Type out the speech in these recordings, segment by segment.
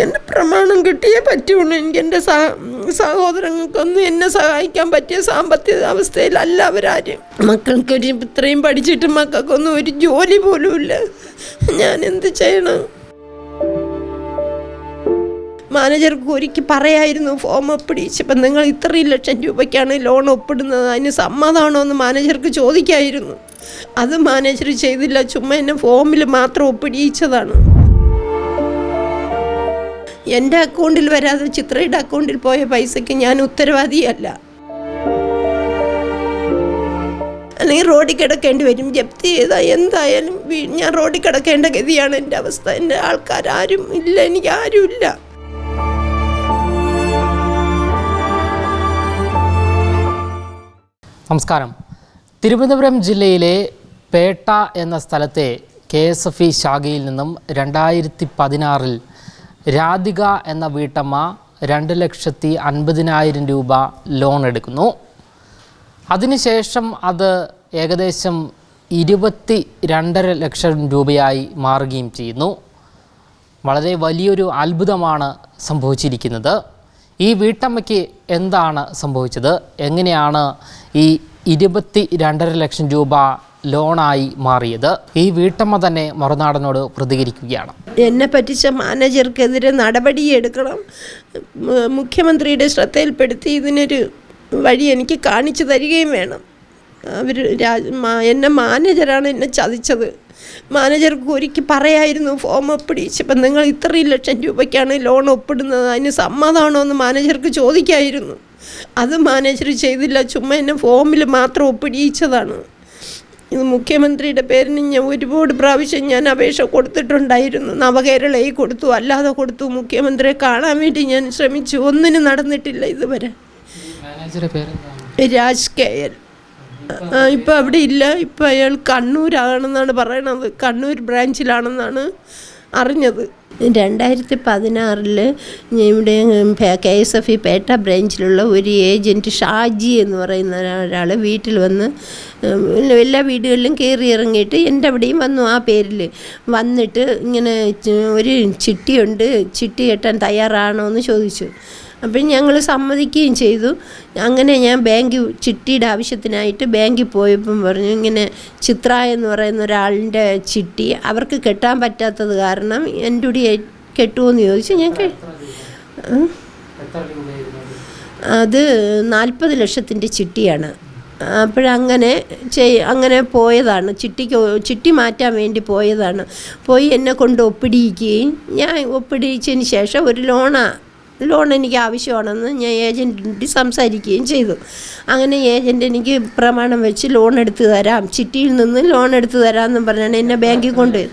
എന്റെ പ്രമാണം കിട്ടിയേ പറ്റുള്ളൂ. എനിക്ക് എന്റെ സഹ സഹോദരങ്ങൾക്കൊന്നും എന്നെ സഹായിക്കാൻ പറ്റിയ സാമ്പത്തിക അവസ്ഥയിലല്ല അവരാരും. മക്കൾക്കൊരു ഇത്രയും പഠിച്ചിട്ട് മക്കൾക്കൊന്നും ഒരു ജോലി പോലും ഇല്ല. ഞാൻ എന്ത് ചെയ്യണം? മാനേജർക്ക് ഒരിക്കൽ പറയായിരുന്നു ഫോം ഒപ്പിടിച്ചപ്പം നിങ്ങൾ ഇത്രയും ലക്ഷം രൂപയ്ക്കാണ് ലോൺ ഒപ്പിടുന്നത്. അതിന് സമ്മതമാണോ എന്ന് മാനേജർക്ക് ചോദിക്കായിരുന്നു. അത് മാനേജർ ചെയ്തില്ല. ചുമ്മാ എന്നെ ഫോമിൽ മാത്രം ഒപ്പിടിയിച്ചതാണ്. എന്റെ അക്കൗണ്ടിൽ വരാതെ ചിത്രയുടെ അക്കൗണ്ടിൽ പോയ പൈസയ്ക്ക് ഞാൻ ഉത്തരവാദിയല്ല. അല്ലെങ്കിൽ റോഡിൽ കിടക്കേണ്ടി വരും. ജപ്തി ചെയ്താൽ എന്തായാലും ഞാൻ റോഡിൽ കിടക്കേണ്ട ഗതിയാണ് എന്റെ അവസ്ഥ. എന്റെ ആൾക്കാരും ഇല്ല എനിക്ക് ആരുമില്ല നമസ്കാരം. തിരുവനന്തപുരം ജില്ലയിലെ പേട്ട എന്ന സ്ഥലത്തെ കെ എസ് എഫ് ഇ ശാഖയിൽ നിന്നും രണ്ടായിരത്തി പതിനാറിൽ രാധിക എന്ന വീട്ടമ്മ രണ്ട് ലക്ഷത്തി അൻപതിനായിരം രൂപ ലോൺ എടുക്കുന്നു. അതിനുശേഷം അത് ഏകദേശം ഇരുപത്തി രണ്ടര ലക്ഷം രൂപയായി മാറുകയും ചെയ്യുന്നു. വളരെ വലിയൊരു അത്ഭുതമാണ് സംഭവിച്ചിരിക്കുന്നത്. ഈ വീട്ടമ്മയ്ക്ക് എന്താണ് സംഭവിച്ചത്? എങ്ങനെയാണ് ഈ ഇരുപത്തി രണ്ടര ലക്ഷം രൂപ ലോണായി മാറിയത്. ഈ വീട്ടമ്മ തന്നെ മറുനാടനോട് പ്രതികരിക്കുകയാണ്. എന്നെ പറ്റിച്ച മാനേജർക്കെതിരെ നടപടി എടുക്കണം. മുഖ്യമന്ത്രിയുടെ ശ്രദ്ധയിൽപ്പെടുത്തി ഇതിനൊരു വഴി എനിക്ക് കാണിച്ചു തരികയും വേണം. അവർ എന്നെ മാനേജരാണ് എന്നെ ചതിച്ചത്. മാനേജർ ഒരിക്കൽ പറയായിരുന്നു ഫോം ഒപ്പിടിച്ചപ്പം നിങ്ങൾ ഇത്രയും ലക്ഷം രൂപയ്ക്കാണ് ലോൺ ഒപ്പിടുന്നത്. അതിന് സമ്മതമാണോ എന്ന് മാനേജർക്ക് ചോദിക്കായിരുന്നു. അത് മാനേജർ ചെയ്തില്ല. ചുമ്മാ എന്നെ ഫോമിൽ മാത്രം ഒപ്പിടിയിച്ചതാണ്. മുഖ്യമന്ത്രിയുടെ പേരിന് ഞാൻ ഒരുപാട് പ്രാവശ്യം ഞാൻ അപേക്ഷ കൊടുത്തിട്ടുണ്ടായിരുന്നു. നവകേരളയിൽ കൊടുത്തു. അല്ലാതെ കൊടുത്തു. മുഖ്യമന്ത്രിയെ കാണാൻ വേണ്ടി ഞാൻ ശ്രമിച്ചു. ഒന്നിനും നടന്നിട്ടില്ല ഇതുവരെ. രാജ് കെ എൽ ഇപ്പം അവിടെ ഇല്ല. ഇപ്പം അയാൾ കണ്ണൂരാണെന്നാണ് പറയണത്. കണ്ണൂർ ബ്രാഞ്ചിലാണെന്നാണ് അറിഞ്ഞത്. രണ്ടായിരത്തി പതിനാറിൽ ഇവിടെ K S F E Pettah ബ്രാഞ്ചിലുള്ള ഒരു ഏജന്റ് ഷാജി എന്ന് പറയുന്ന ഒരാൾ വീട്ടിൽ വന്ന് എല്ലാ വീടുകളിലും കയറി ഇറങ്ങിയിട്ട് എന്റെ അവിടെയും വന്നു ആ പേരിൽ വന്നിട്ട് ഇങ്ങനെ ഒരു ചിട്ടിയുണ്ട് ചിട്ടി കെട്ടാൻ തയ്യാറാണോ എന്ന് ചോദിച്ചു. അപ്പോൾ ഞങ്ങൾ സമ്മതിക്കുകയും ചെയ്തു. അങ്ങനെ ഞാൻ ബാങ്കിൽ ചിട്ടിയുടെ ആവശ്യത്തിനായിട്ട് ബാങ്കിൽ പോയപ്പം പറഞ്ഞു ഇങ്ങനെ ചിത്ര എന്ന് പറയുന്ന ഒരാളിന്റെ ചിട്ടി അവർക്ക് കെട്ടാൻ പറ്റാത്തത് കാരണം എന്റെ കൂടി കെട്ടുമോയെന്ന് ചോദിച്ചു ഞാൻ. അത് നാൽപ്പത് ലക്ഷത്തിന്റെ ചിട്ടിയാണ്. അപ്പോഴങ്ങനെ ചെയ് അങ്ങനെ പോയതാണ്. ചിട്ടിക്ക് ചിട്ടി മാറ്റാൻ വേണ്ടി പോയതാണ്. പോയി എന്നെ കൊണ്ട് ഒപ്പിടിയിക്കുകയും ഞാൻ ഒപ്പിടിയിച്ചതിന് ശേഷം ഒരു ലോണാ ലോൺ എനിക്ക് ആവശ്യമാണെന്ന് ഞാൻ ഏജന്റിനോട് സംസാരിക്കുകയും ചെയ്തു. അങ്ങനെ ഏജന്റ് എനിക്ക് പ്രമാണം വെച്ച് ലോൺ എടുത്ത് തരാം. ചിട്ടിയിൽ നിന്ന് ലോൺ എടുത്ത് തരാമെന്നും പറഞ്ഞാണ് എന്നെ ബാങ്കിൽ കൊണ്ട്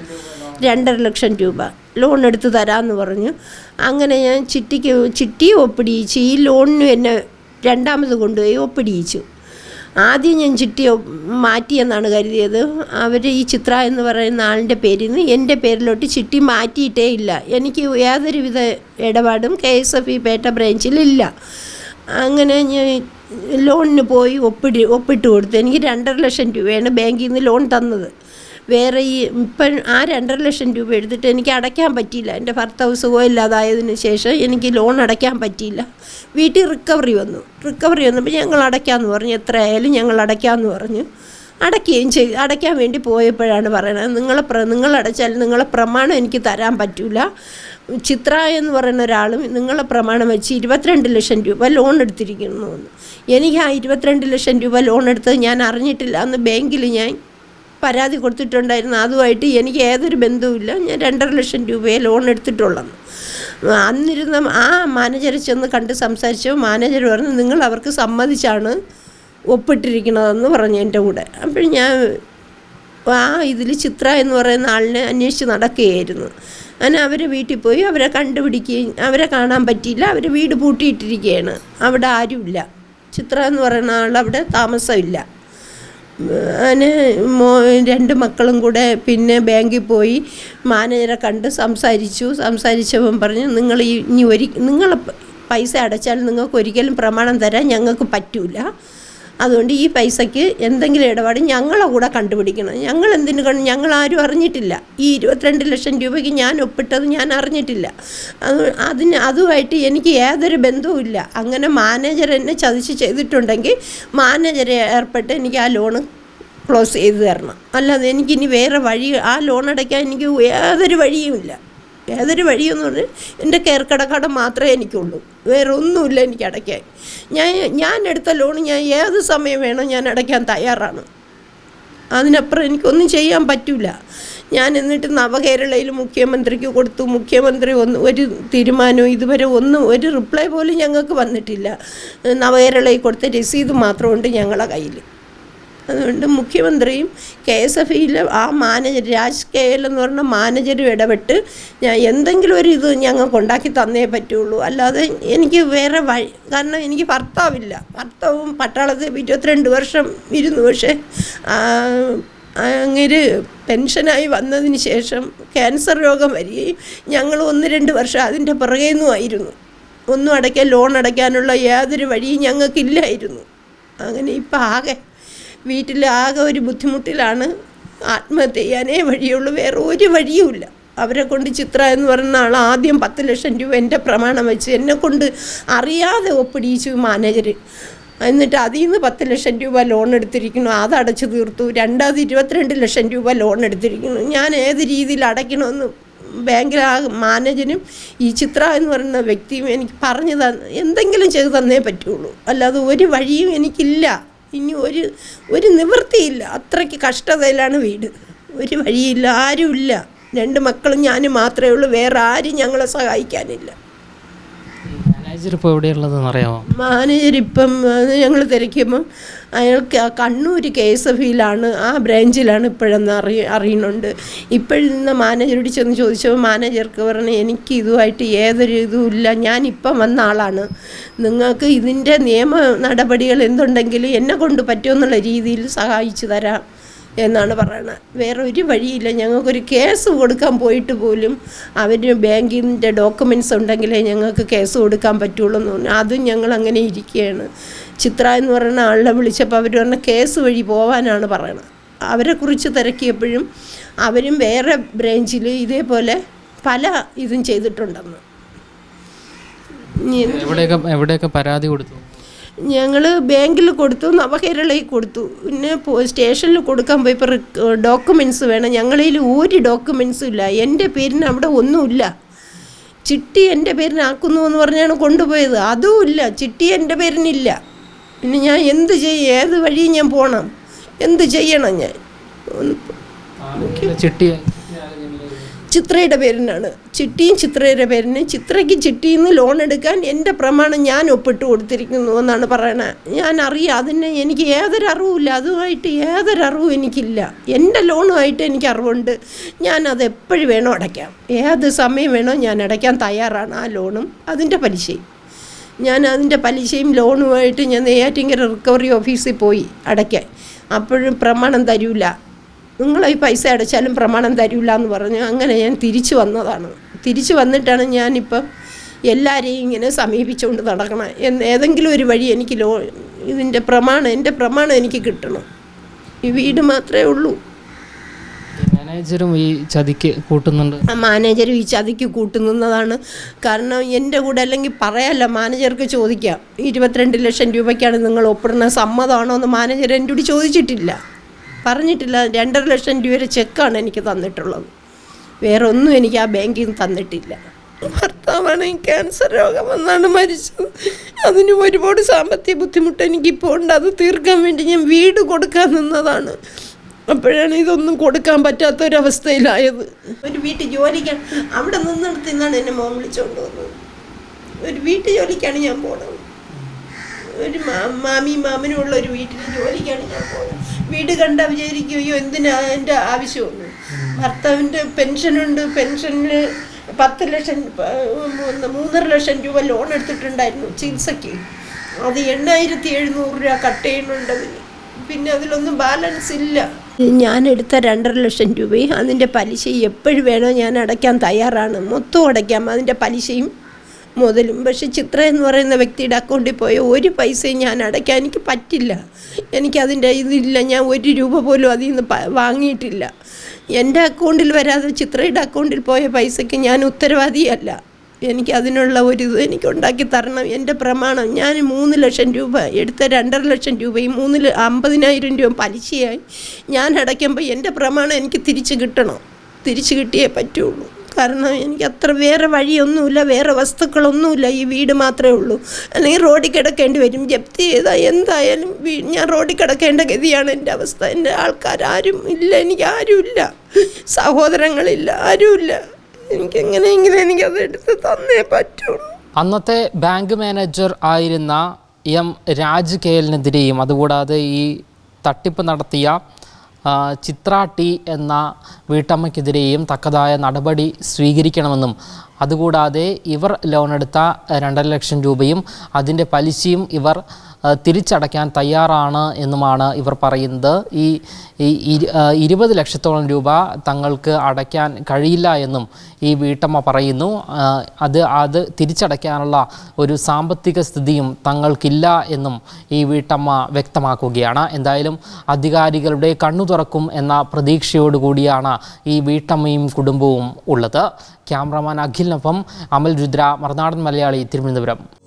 രണ്ടര ലക്ഷം രൂപ ലോൺ എടുത്ത് തരാമെന്ന് പറഞ്ഞു. അങ്ങനെ ഞാൻ ചിട്ടിക്ക് ചിട്ടി ഒപ്പിടിയിച്ച് ഈ ലോണിന് എന്നെ രണ്ടാമത് കൊണ്ടുപോയി ഒപ്പിടിയിച്ചു. ആദ്യം ഞാൻ ചിട്ടി മാറ്റിയെന്നാണ് കരുതിയത്. അവർ ഈ ചിത്ര എന്ന് പറയുന്ന ആളിന്റെ പേരിൽ നിന്ന് എന്റെ പേരിലോട്ട് ചിട്ടി മാറ്റിയിട്ടേ ഇല്ല. എനിക്ക് യാതൊരുവിധ ഇടപാടും K S F E Pettah ബ്രാഞ്ചിലില്ല അങ്ങനെ ഞാൻ ലോണിന് പോയി ഒപ്പിടി ഒപ്പിട്ട് കൊടുത്തു. എനിക്ക് രണ്ടര ലക്ഷം രൂപയാണ് ബാങ്കിൽ നിന്ന് ലോൺ തന്നത്. വേറെ ഈ ഇപ്പം ആ രണ്ടര ലക്ഷം രൂപ എടുത്തിട്ട് എനിക്ക് അടയ്ക്കാൻ പറ്റിയില്ല. എന്റെ ഭർത്താവ് സുഖമില്ലാതായതിന് ശേഷം എനിക്ക് ലോൺ അടയ്ക്കാൻ പറ്റിയില്ല. വീട്ടിൽ റിക്കവറി വന്നു. റിക്കവറി വന്നപ്പോൾ ഞങ്ങൾ അടയ്ക്കാമെന്ന് പറഞ്ഞു. എത്ര ആയാലും ഞങ്ങൾ അടയ്ക്കാമെന്ന് പറഞ്ഞു. അടയ്ക്കുകയും ചെയ്തു അടയ്ക്കാൻ വേണ്ടി പോയപ്പോഴാണ് പറയുന്നത് നിങ്ങളെ പ്ര നിങ്ങളടച്ചാൽ നിങ്ങളെ പ്രമാണം എനിക്ക് തരാൻ പറ്റില്ല ചിത്ര എന്ന് പറയുന്ന ഒരാളും നിങ്ങളെ പ്രമാണം വെച്ച് ഇരുപത്തിരണ്ട് ലക്ഷം രൂപ ലോൺ എടുത്തിരിക്കുന്നു എന്ന് എനിക്ക് ആ ഇരുപത്തിരണ്ട് ലക്ഷം രൂപ ലോൺ എടുത്തത് ഞാൻ അറിഞ്ഞിട്ടില്ല. അന്ന് ബാങ്കിൽ ഞാൻ പരാതി കൊടുത്തിട്ടുണ്ടായിരുന്നു. അതുമായിട്ട് എനിക്ക് ഏതൊരു ബന്ധവുമില്ല. ഞാൻ രണ്ടര ലക്ഷം രൂപയെ ലോൺ എടുത്തിട്ടുള്ളെന്ന്. അന്നിരുന്ന ആ മാനേജറെ ചെന്ന് കണ്ട് സംസാരിച്ചു മാനേജർ പറഞ്ഞു നിങ്ങൾ അവർക്ക് സമ്മതിച്ചാണ് ഒപ്പിട്ടിരിക്കുന്നതെന്ന് പറഞ്ഞു എന്റെ കൂടെ. അപ്പോൾ ഞാൻ ആ ഇതിൽ ചിത്ര എന്ന് പറയുന്ന ആളിനെ അന്വേഷിച്ച് നടക്കുകയായിരുന്നു. അങ്ങനെ അവരെ വീട്ടിൽ പോയി അവരെ കണ്ടുപിടിക്കുകയും അവരെ കാണാൻ പറ്റിയില്ല. അവർ വീട് പൂട്ടിയിട്ടിരിക്കുകയാണ്. അവിടെ ആരുമില്ല. ചിത്ര എന്ന് പറയുന്ന ആൾ അവിടെ താമസമില്ല. അങ്ങനെ മോ രണ്ട് മക്കളും കൂടെ പിന്നെ ബാങ്കിൽ പോയി മാനേജറെ കണ്ട് സംസാരിച്ചു. സംസാരിച്ചപ്പം പറഞ്ഞു നിങ്ങൾ ഇനി ഒരി നിങ്ങൾ പൈസ അടച്ചാൽ നിങ്ങൾക്ക് ഒരിക്കലും പ്രമാണം തരാൻ ഞങ്ങൾക്ക് പറ്റൂല. അതുകൊണ്ട് ഈ പൈസയ്ക്ക് എന്തെങ്കിലും ഇടപാട് ഞങ്ങളെ കൂടെ കണ്ടുപിടിക്കണം. ഞങ്ങൾ എന്തിനു കണ്ടു ഞങ്ങൾ ആരും അറിഞ്ഞിട്ടില്ല. ഈ ഇരുപത്തിരണ്ട് ലക്ഷം രൂപയ്ക്ക് ഞാൻ ഒപ്പിട്ടത് ഞാൻ അറിഞ്ഞിട്ടില്ല. അത് അതിന് അതുമായിട്ട് എനിക്ക് യാതൊരു ബന്ധവുമില്ല അങ്ങനെ മാനേജർ എന്നെ ചതിച്ച് ചെയ്തിട്ടുണ്ടെങ്കിൽ മാനേജരെ ഏർപ്പെട്ട് എനിക്ക് ആ ലോണ് ക്ലോസ് ചെയ്ത് തരണം. അല്ലാതെ എനിക്കിനി വേറെ വഴി ആ ലോൺ അടയ്ക്കാൻ എനിക്ക് യാതൊരു വഴിയുമില്ല. യാതൊരു വഴിയെന്ന് പറഞ്ഞാൽ എന്റെ കയർക്കടക്കട മാത്രമേ എനിക്കുള്ളൂ. വേറെ ഒന്നുമില്ല എനിക്ക് അടയ്ക്കാൻ. ഞാൻ ഞാൻ എടുത്ത ലോൺ ഞാൻ ഏത് സമയം വേണം ഞാൻ അടയ്ക്കാൻ തയ്യാറാണ്. അതിനപ്പുറം എനിക്കൊന്നും ചെയ്യാൻ പറ്റില്ല ഞാൻ എന്നിട്ട് നവകേരളയിൽ മുഖ്യമന്ത്രിക്ക് കൊടുത്തു. മുഖ്യമന്ത്രി ഒന്ന് ഒരു തീരുമാനവും ഇതുവരെ ഒന്നും ഒരു റിപ്ലൈ പോലും ഞങ്ങൾക്ക് വന്നിട്ടില്ല. നവകേരളയിൽ കൊടുത്ത രസീത് മാത്രമുണ്ട് ഞങ്ങളുടെ കയ്യിൽ. അതുകൊണ്ട് മുഖ്യമന്ത്രിയും കെ എസ് എഫ് ഇയിലെ ആ മാനേജർ രാജ് കെ എൽ എന്ന് പറഞ്ഞ മാനേജരും ഇടപെട്ട് ഞാൻ എന്തെങ്കിലും ഒരു ഇത് ഞങ്ങൾക്ക് ഉണ്ടാക്കി തന്നേ പറ്റുള്ളൂ. അല്ലാതെ എനിക്ക് വേറെ വഴി കാരണം എനിക്ക് ഭർത്താവില്ല. ഭർത്താവും പട്ടാളത്തിൽ ഇരുപത്തിരണ്ട് വർഷം ഇരുന്നു. പക്ഷേ അങ്ങനെ പെൻഷനായി വന്നതിന് ശേഷം ക്യാൻസർ രോഗം വരികയും ഞങ്ങൾ ഒന്ന് രണ്ട് വർഷം അതിന്റെ പുറകെ നിന്നുമായിരുന്നു ഒന്നും അടയ്ക്കാൻ ലോൺ അടയ്ക്കാനുള്ള യാതൊരു വഴിയും ഞങ്ങൾക്കില്ലായിരുന്നു. അങ്ങനെ ഇപ്പം ആകെ വീട്ടിൽ ആകെ ഒരു ബുദ്ധിമുട്ടിലാണ് ആത്മഹത്യ ചെയ്യാനേ വഴിയുള്ളൂ. വേറെ ഒരു വഴിയുമില്ല. അവരെ കൊണ്ട് ചിത്ര എന്ന് പറയുന്ന ആൾ ആദ്യം പത്ത് ലക്ഷം രൂപ എന്റെ പ്രമാണം വെച്ച് എന്നെ കൊണ്ട് അറിയാതെ ഒപ്പിടിയിച്ചു മാനേജർ എന്നിട്ട് അതിൽ നിന്ന് പത്ത് ലക്ഷം രൂപ ലോൺ എടുത്തിരിക്കുന്നു. അത് അടച്ചു തീർത്തു. രണ്ടാമത് ഇരുപത്തിരണ്ട് ലക്ഷം രൂപ ലോൺ എടുത്തിരിക്കുന്നു. ഞാൻ ഏത് രീതിയിൽ അടയ്ക്കണമെന്ന് ബാങ്കിൽ ആ മാനേജരും ഈ ചിത്ര എന്ന് പറയുന്ന വ്യക്തിയും എനിക്ക് പറഞ്ഞു തന്ന് എന്തെങ്കിലും ചെയ്തു തന്നേ പറ്റുള്ളൂ. അല്ലാതെ ഒരു വഴിയും എനിക്കില്ല. ഇനി ഒരു ഒരു നിവൃത്തിയില്ല. അത്രയ്ക്ക് കഷ്ടതയിലാണ് വീട്. ഒരു വഴിയില്ല ആരുമില്ല. രണ്ട് മക്കളും ഞാനും മാത്രമേ ഉള്ളൂ. വേറെ ആരും ഞങ്ങളെ സഹായിക്കാനില്ല. മാനേജർ ഇപ്പോൾ എവിടെയുള്ളതെന്ന് അറിയാമോ? മാനേജർ ഇപ്പം ഞങ്ങൾ തിരക്കുമ്പം അയാൾക്ക് കണ്ണൂർ കെ എസ് എഫ് ഇയിലാണ് ആ ബ്രാഞ്ചിലാണ് ഇപ്പോഴെന്ന് അറി അറിയുന്നുണ്ട്. ഇപ്പോഴിന്ന് മാനേജരോട് ചെന്ന് ചോദിച്ചപ്പോൾ മാനേജർക്ക് പറഞ്ഞു എനിക്ക് ഇതുമായിട്ട് ഏതൊരു ഇതും ഇല്ല. ഞാനിപ്പം വന്ന ആളാണ്. നിങ്ങൾക്ക് ഇതിന്റെ നിയമ നടപടികൾ എന്തുണ്ടെങ്കിലും എന്നെ കൊണ്ട് പറ്റുമെന്നുള്ള രീതിയിൽ സഹായിച്ചു തരാം എന്നാണ് പറയുന്നത് വേറെ ഒരു വഴിയില്ല. ഞങ്ങൾക്കൊരു കേസ് കൊടുക്കാൻ പോയിട്ട് പോലും അവർ ബാങ്കിന്റെ ഡോക്യുമെന്റ്സ് ഉണ്ടെങ്കിലേ ഞങ്ങൾക്ക് കേസ് കൊടുക്കാൻ പറ്റുള്ളൂ എന്ന് പറഞ്ഞു. അതും ഞങ്ങൾ അങ്ങനെ ഇരിക്കുകയാണ്. ചിത്ര എന്ന് പറയുന്ന ആളിനെ വിളിച്ചപ്പോൾ അവർ പറഞ്ഞ കേസ് വഴി പോവാനാണ് പറയണത്. അവരെക്കുറിച്ച് തിരക്കിയപ്പോഴും അവരും വേറെ ബ്രാഞ്ചിൽ ഇതേപോലെ പല ഇതും ചെയ്തിട്ടുണ്ടെന്ന്. എവിടെയൊക്കെ എവിടെയൊക്കെ പരാതി കൊടുത്തു? ഞങ്ങൾ ബാങ്കിൽ കൊടുത്തു നവകേരളയിൽ കൊടുത്തു. പിന്നെ സ്റ്റേഷനിൽ കൊടുക്കാൻ പോയപ്പോൾ ഡോക്യുമെന്റ്സ് വേണം. ഞങ്ങളിൽ ഒരു ഡോക്യുമെന്റ്സും ഇല്ല. എന്റെ പേരിന് അവിടെ ഒന്നുമില്ല ചിട്ടി എന്റെ പേരിനാക്കുന്നു എന്ന് പറഞ്ഞാണ് കൊണ്ടുപോയത്. അതുമില്ല ചിട്ടി എന്റെ പേരിനില്ല. പിന്നെ ഞാൻ എന്ത് ചെയ്യും? ഏത് വഴി ഞാൻ പോകണം എന്ത് ചെയ്യണം ഞാൻ? ചിത്രയുടെ പേരിനാണ്. ചിട്ടിയും ചിത്രയുടെ പേരിന്. ചിത്രയ്ക്ക് ചിട്ടിയിൽ നിന്ന് ലോൺ എടുക്കാൻ എന്റെ പ്രമാണം ഞാൻ ഒപ്പിട്ട് കൊടുത്തിരിക്കുന്നു എന്നാണ് പറയണത് ഞാൻ അറിയാം. അതിന് എനിക്ക് ഏതൊരു അറിവുമില്ല. അതുമായിട്ട് ഏതൊരു അറിവും എനിക്കില്ല. എന്റെ ലോണുമായിട്ട് എനിക്ക് അറിവുണ്ട്. ഞാൻ അത് എപ്പോഴും വേണോ അടയ്ക്കാം. ഏത് സമയം വേണോ ഞാൻ അടയ്ക്കാൻ തയ്യാറാണ് ആ ലോണും അതിന്റെ പലിശയും. ഞാൻ അതിന്റെ പലിശയും ലോണുമായിട്ട് ഞാൻ നെയ്യാറ്റിങ്കര റിക്കവറി ഓഫീസിൽ പോയി അടയ്ക്കാൻ. അപ്പോഴും പ്രമാണം തരൂല. നിങ്ങൾ ഈ പൈസ അടച്ചാലും പ്രമാണം തരൂല എന്ന് പറഞ്ഞു. അങ്ങനെ ഞാൻ തിരിച്ചു വന്നതാണ്. തിരിച്ചു വന്നിട്ടാണ് ഞാനിപ്പം എല്ലാവരെയും ഇങ്ങനെ സമീപിച്ചുകൊണ്ട് നടക്കണം. എന്ന് ഏതെങ്കിലും ഒരു വഴി എനിക്ക് ലോ ഇതിന്റെ പ്രമാണം എന്റെ പ്രമാണം എനിക്ക് കിട്ടണം. ഈ വീട് മാത്രമേ ഉള്ളൂ. മാനേജറും ഈ ചതിക്ക് കൂട്ടുന്നുണ്ട്? ആ മാനേജർ ഈ ചതിക്ക് കൂട്ടുന്നതാണ് കാരണം എന്റെ കൂടെ അല്ലെങ്കിൽ പറയാല്ല മാനേജർക്ക് ചോദിക്കാം. ഇരുപത്തിരണ്ട് ലക്ഷം രൂപയ്ക്കാണ് നിങ്ങൾ ഒപ്പിടുന്ന സമ്മതമാണോ എന്ന് മാനേജർ എന്റെ കൂടി ചോദിച്ചിട്ടില്ല. പറഞ്ഞിട്ടില്ല രണ്ടര ലക്ഷം രൂപയുടെ ചെക്കാണ് എനിക്ക് തന്നിട്ടുള്ളത്. വേറെ ഒന്നും എനിക്ക് ആ ബാങ്കിൽ നിന്ന് തന്നിട്ടില്ല. ഭർത്താവാണ് ക്യാൻസർ രോഗം വന്നാണ് മരിച്ചത്. അതിന് ഒരുപാട് സാമ്പത്തിക ബുദ്ധിമുട്ട് എനിക്കിപ്പോൾ ഉണ്ട്. അത് തീർക്കാൻ വേണ്ടി ഞാൻ വീട് കൊടുക്കാൻ നിന്നതാണ്. അപ്പോഴാണ് ഇതൊന്നും കൊടുക്കാൻ പറ്റാത്ത ഒരു വീട്ടിൽ ജോലിക്കാൻ അവിടെ നിന്നിടത്ത് നിന്നാണ് എന്നെ മോൻ വിളിച്ചുകൊണ്ട് വന്നത്. ഒരു വീട്ടു ജോലിക്കാണ് ഞാൻ പോണത്. ഒരു മാമി മാമനും ഉള്ള ഒരു വീട്ടിൽ ജോലിക്കാണ് ഞാൻ പോകുന്നത് വീട് കണ്ട വിചാരിക്കുകയോ എന്തിനാ എന്റെ ആവശ്യമൊന്നും. ഭർത്താവിന്റെ പെൻഷനുണ്ട് പെൻഷനിൽ പത്ത് ലക്ഷം മൂന്നര ലക്ഷം രൂപ ലോൺ എടുത്തിട്ടുണ്ടായിരുന്നു ചികിത്സയ്ക്ക്. അത് എണ്ണായിരത്തി എഴുന്നൂറ് രൂപ കട്ട് ചെയ്യുന്നുണ്ട് അതിന് പിന്നെ അതിലൊന്നും ബാലൻസ് ഇല്ല. ഞാൻ എടുത്ത രണ്ടര ലക്ഷം രൂപയും അതിന്റെ പലിശ എപ്പോഴും വേണോ ഞാൻ അടയ്ക്കാൻ തയ്യാറാണ്. മൊത്തം അടയ്ക്കാം. അതിന്റെ പലിശയും മുതലും. പക്ഷെ ചിത്ര എന്ന് പറയുന്ന വ്യക്തിയുടെ അക്കൗണ്ടിൽ പോയ ഒരു പൈസയും ഞാൻ അടയ്ക്കാൻ എനിക്ക് പറ്റില്ല. എനിക്കതിന്റെ ഇതില്ല. ഞാൻ ഒരു രൂപ പോലും അതിൽ നിന്ന് വാങ്ങിയിട്ടില്ല. എന്റെ അക്കൗണ്ടിൽ വരാതെ ചിത്രയുടെ അക്കൗണ്ടിൽ പോയ പൈസയ്ക്ക് ഞാൻ ഉത്തരവാദിയല്ല. എനിക്ക് അതിനുള്ള ഒരു ഇത് എനിക്ക് ഉണ്ടാക്കി തരണം. എന്റെ പ്രമാണം. ഞാൻ മൂന്ന് ലക്ഷം രൂപ എടുത്ത രണ്ടര ലക്ഷം രൂപയും മൂന്ന് അമ്പതിനായിരം രൂപ പലിശയായി ഞാൻ അടയ്ക്കുമ്പോൾ എന്റെ പ്രമാണം എനിക്ക് തിരിച്ച് കിട്ടണം. തിരിച്ച് കിട്ടിയേ പറ്റുള്ളൂ. കാരണം എനിക്ക് അത്ര വേറെ വഴിയൊന്നുമില്ല വേറെ വസ്തുക്കളൊന്നുമില്ല ഈ വീട് മാത്രമേ ഉള്ളൂ. അല്ലെങ്കിൽ റോഡിൽ കിടക്കേണ്ടി വരും. ജപ്തി ചെയ്താൽ എന്തായാലും ഞാൻ റോഡിൽ കിടക്കേണ്ട ഗതിയാണ് എന്റെ അവസ്ഥ. എന്റെ ആൾക്കാർ ആരും ഇല്ല എനിക്ക് ആരുമില്ല. സഹോദരങ്ങളില്ല ആരുമില്ല. എനിക്ക് എങ്ങനെയെങ്കിലും എനിക്കത് എടുത്ത് തന്നേ പറ്റുള്ളൂ അന്നത്തെ ബാങ്ക് മാനേജർ ആയിരുന്ന എം രാജ് കെയലിനെതിരെയും അതുകൂടാതെ ഈ തട്ടിപ്പ് നടത്തിയ ചിത്ര ടി എന്ന വീട്ടമ്മയ്ക്കെതിരെയും തക്കതായ നടപടി സ്വീകരിക്കണമെന്നും അതുകൂടാതെ ഇവർ ലോണെടുത്ത രണ്ടര ലക്ഷം രൂപയും അതിന്റെ പലിശയും ഇവർ തിരിച്ചടയ്ക്കാൻ തയ്യാറാണ് എന്നുമാണ് ഇവർ പറയുന്നത്. ഈ ഇരുപത് ലക്ഷത്തോളം രൂപ തങ്ങൾക്ക് അടയ്ക്കാൻ കഴിയില്ല എന്നും ഈ വീട്ടമ്മ പറയുന്നു. അത് അത് തിരിച്ചടയ്ക്കാനുള്ള ഒരു സാമ്പത്തിക സ്ഥിതിയും തങ്ങൾക്കില്ല എന്നും ഈ വീട്ടമ്മ വ്യക്തമാക്കുകയാണ്. എന്തായാലും അധികാരികളുടെ കണ്ണു തുറക്കും എന്ന പ്രതീക്ഷയോടുകൂടിയാണ് ഈ വീട്ടമ്മയും കുടുംബവും ഉള്ളത്. ക്യാമറമാൻ അഖിലിനൊപ്പം അമൽ രുദ്ര മറുനാടൻ മലയാളി തിരുവനന്തപുരം.